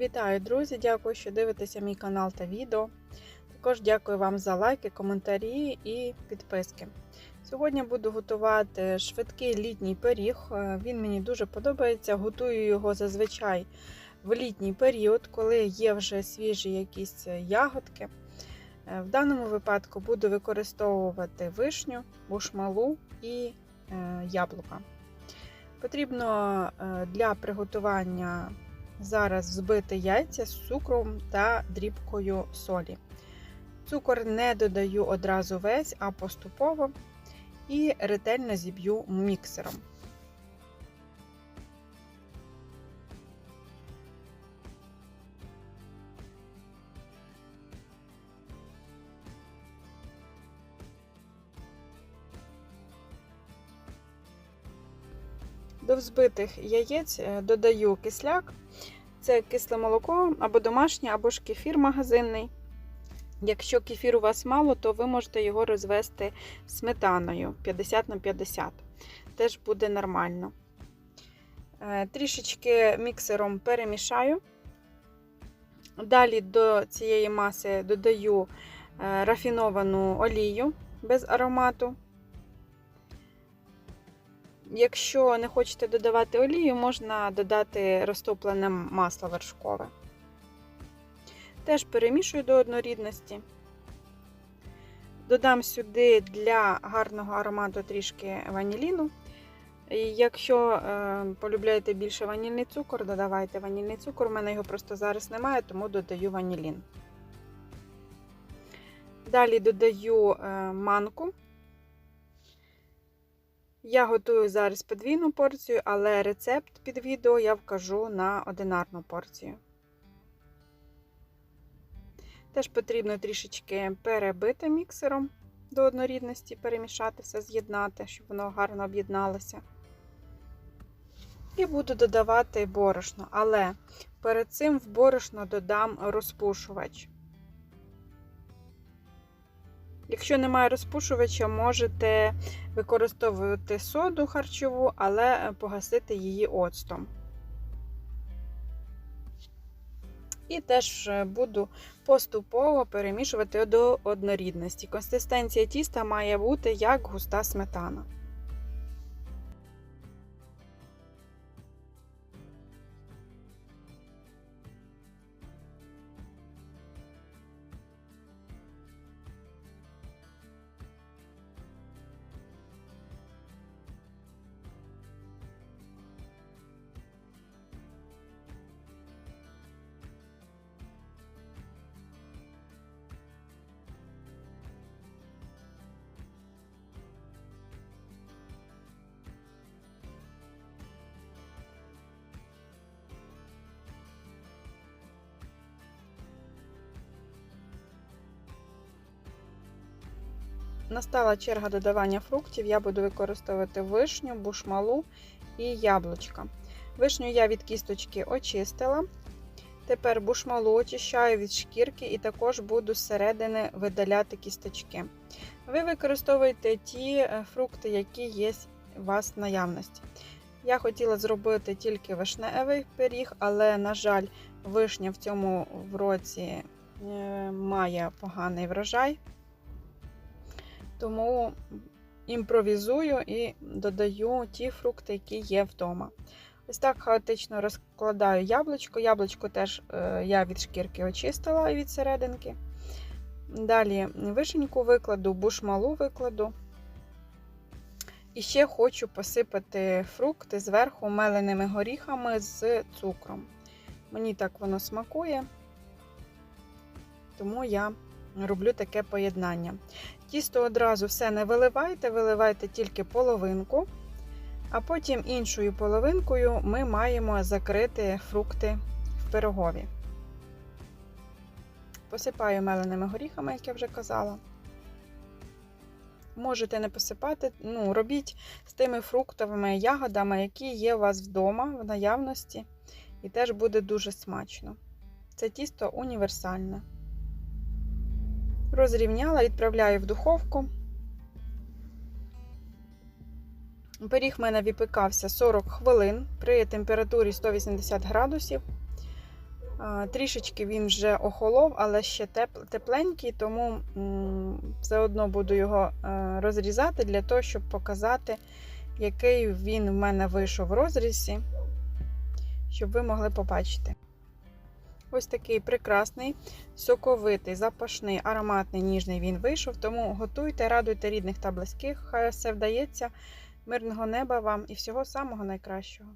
Вітаю, друзі! Дякую, що дивитеся мій канал та відео. Також дякую вам за лайки, коментарі і підписки. Сьогодні буду готувати швидкий літній пиріг. Е, Він мені дуже подобається. Готую його зазвичай в літній період, коли є вже свіжі якісь ягодки. Е, В даному випадку буду використовувати вишню, бушмалу і е, яблука. Потрібно для приготування зараз збити яйця з цукром та дрібкою солі. Цукор не додаю одразу весь, а поступово і ретельно зіб'ю міксером. До взбитих яєць е, додаю кисляк. Це кисле молоко або домашнє, або ж кефір магазинний. Якщо кефір у вас мало, то ви можете його розвести сметаною 50 на 50. Теж буде нормально. Е, Трішечки міксером перемішаю. Далі до цієї маси додаю е, рафіновану олію без аромату. Якщо не хочете додавати олію, можна додати розтоплене масло вершкове. Теж перемішую до однорідності. Додам сюди для гарного аромату трішки ваніліну. Якщо е, полюбляєте більше ванільний цукор, додавайте ванільний цукор. У мене його просто зараз немає, тому додаю ванілін. Далі додаю е, манку. Я готую зараз подвійну порцію, але рецепт під відео я вкажу на одинарну порцію. Теж потрібно трішечки перебити міксером до однорідності, перемішати все, з'єднати, щоб воно гарно об'єдналося. І буду додавати борошно, але перед цим в борошно додам розпушувач. Якщо немає розпушувача, можете використовувати соду харчову, але погасити її оцтом. І теж буду поступово перемішувати до однорідності. Консистенція тіста має бути як густа сметана. Настала черга додавання фруктів. Я буду використовувати вишню, бушмалу і яблучка. Вишню я від кісточки очистила. Тепер бушмалу очищаю від шкірки і також буду зсередини видаляти кісточки. Ви використовуєте ті е, фрукти, які є у вас в наявності. Я хотіла зробити тільки вишневий пиріг, але, на жаль, вишня в цьому році е, має поганий врожай. Тому імпровізую і додаю ті фрукти, які є вдома. Ось так хаотично розкладаю яблучко. Яблучко теж е, я від шкірки очистила і від серединки. Далі вишеньку викладу, бушмалу викладу. І ще хочу посипати фрукти зверху меленими горіхами з цукром. Мені так воно смакує, тому я роблю таке поєднання. Тісто одразу все не виливайте, виливайте тільки половинку, а потім іншою половинкою ми маємо закрити фрукти в пирогові. Посипаю меленими горіхами, як я вже казала. Можете не посипати, ну, робіть з тими фруктовими ягодами, які є у вас вдома в наявності, і теж буде дуже смачно. Це тісто універсальне. Розрівняла, відправляю в духовку. Пиріг в мене випікався 40 хвилин при температурі 180 градусів. Трішечки він вже охолов, але ще тепленький, тому все одно буду його е, розрізати для того, щоб показати, який він в мене вийшов в розрізі, щоб ви могли побачити. Ось такий прекрасний, соковитий, запашний, ароматний, ніжний він вийшов. Тому готуйте, радуйте рідних та близьких. Хай все вдається. Мирного неба вам і всього самого найкращого.